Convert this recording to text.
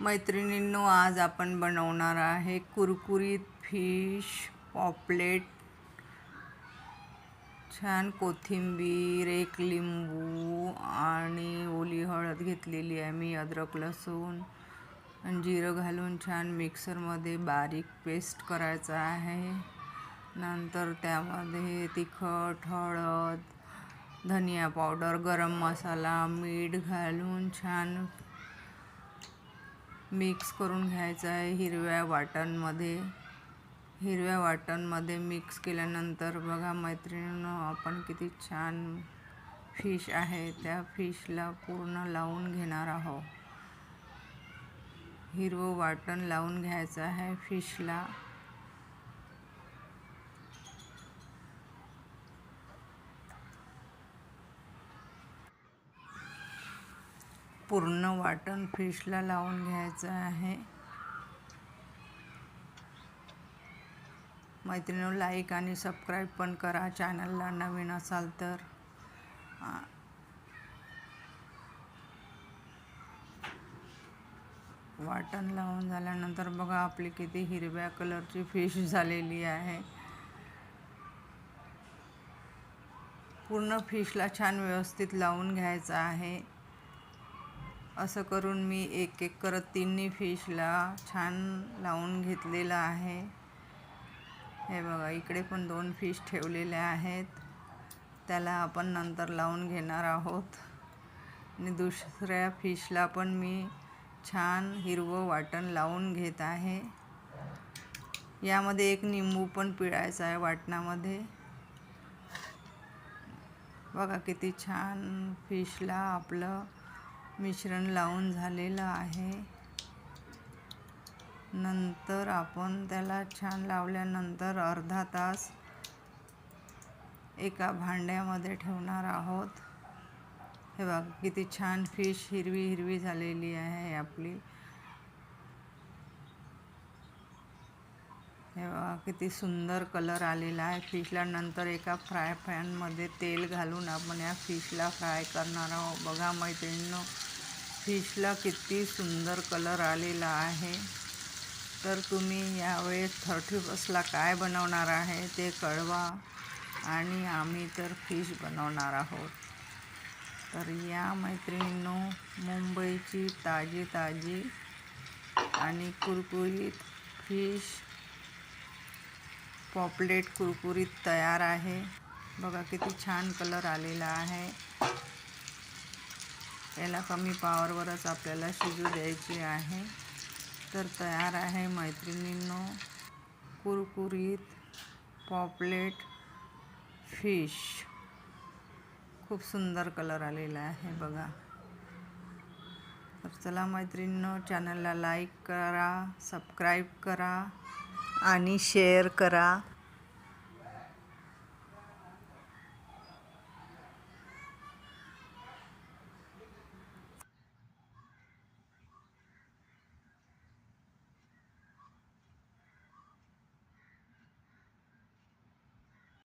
मैत्रिणींनो आज आपण बनवणार आहे कुरकुरीत फिश पॉपलेट छान कोथिंबीर एक लिंबू आणि ओली हळद घेतलेली आहे मी अद्रक लसूण आणि जिरं घालून छान मिक्सरमध्ये बारीक पेस्ट करायचं आहे. नंतर त्यामध्ये तिखट हळद धनिया पावडर गरम मसाला मीठ घालून छान मिक्स करून घ्यायचं आहे हिरव्या वाटणमध्ये हिरव्या वाटणमध्ये मिक्स केल्यानंतर बघा मैत्रिणींनो आपण किती छान फिश आहे. त्या फिशला पूर्ण लावून घेणार आहोत. हिरवं वाटण लावून घ्यायचं आहे फिशला. पूर्ण वाटण फिशला लावून घ्यायचं आहे. मैत्रिणी लाईक आणि सबस्क्राईब पण करा. चॅनलला नवीन असाल तर. वाटण लावून झाल्यानंतर बघा आपली किती हिरव्या कलरची फिश झालेली आहे. पूर्ण फिशला छान व्यवस्थित लावून घ्यायचं आहे. असं करून मी एक एक करत तिन्ही फिशला छान लावून घेतलेलं आहे. हे बघा इकडे पण दोन फिश ठेवलेल्या आहेत. त्याला आपण नंतर लावून घेणार आहोत. आणि दुसऱ्या फिशला पण मी छान हिरवं वाटण लावून घेत आहे. यामध्ये एक निंबू पण पिळायचा आहे वाटणामध्ये. बघा किती छान फिशला आपलं मिश्रण लावून झालेलं आहे. नंतर आपण त्याला छान लावल्यानंतर अर्धा तास एका भांड्यामध्ये ठेवणार आहोत. हे बघा किती छान फिश हिरवी हिरवी झालेली आहे आपली. हे बघा किती सुंदर कलर आलेला आहे. फिशला नंतर एका फ्राय पॅनमध्ये तेल घालून आपण या फिशला फ्राय करणार आहोत. बघा मैत्रिणींनो फिशला किती सुंदर कलर आलेला आहे. तर तुम्ही यावेळेस थर्टी फर्स्टला काय बनवणार आहे ते कळवा आणि आम्ही तर फिश बनवणार आहोत. तर या मैत्रिणींनो मुंबईची ताजी ताजी आणि कुरकुरीत फिश पॉपलेट कुरकुरीत तयार आहे. बघा किती छान कलर आलेला आहे. याला कमी पावरवरच आपल्याला शिजू द्यायची आहे. तर तयार आहे मैत्रिणींनो. कुरकुरीत पॉपलेट फिश. खूप सुंदर कलर आलेला आहे बघा. तर चला मैत्रिणींनो चॅनलला लाईक करा सबस्क्राईब करा. आणि शेअर करा.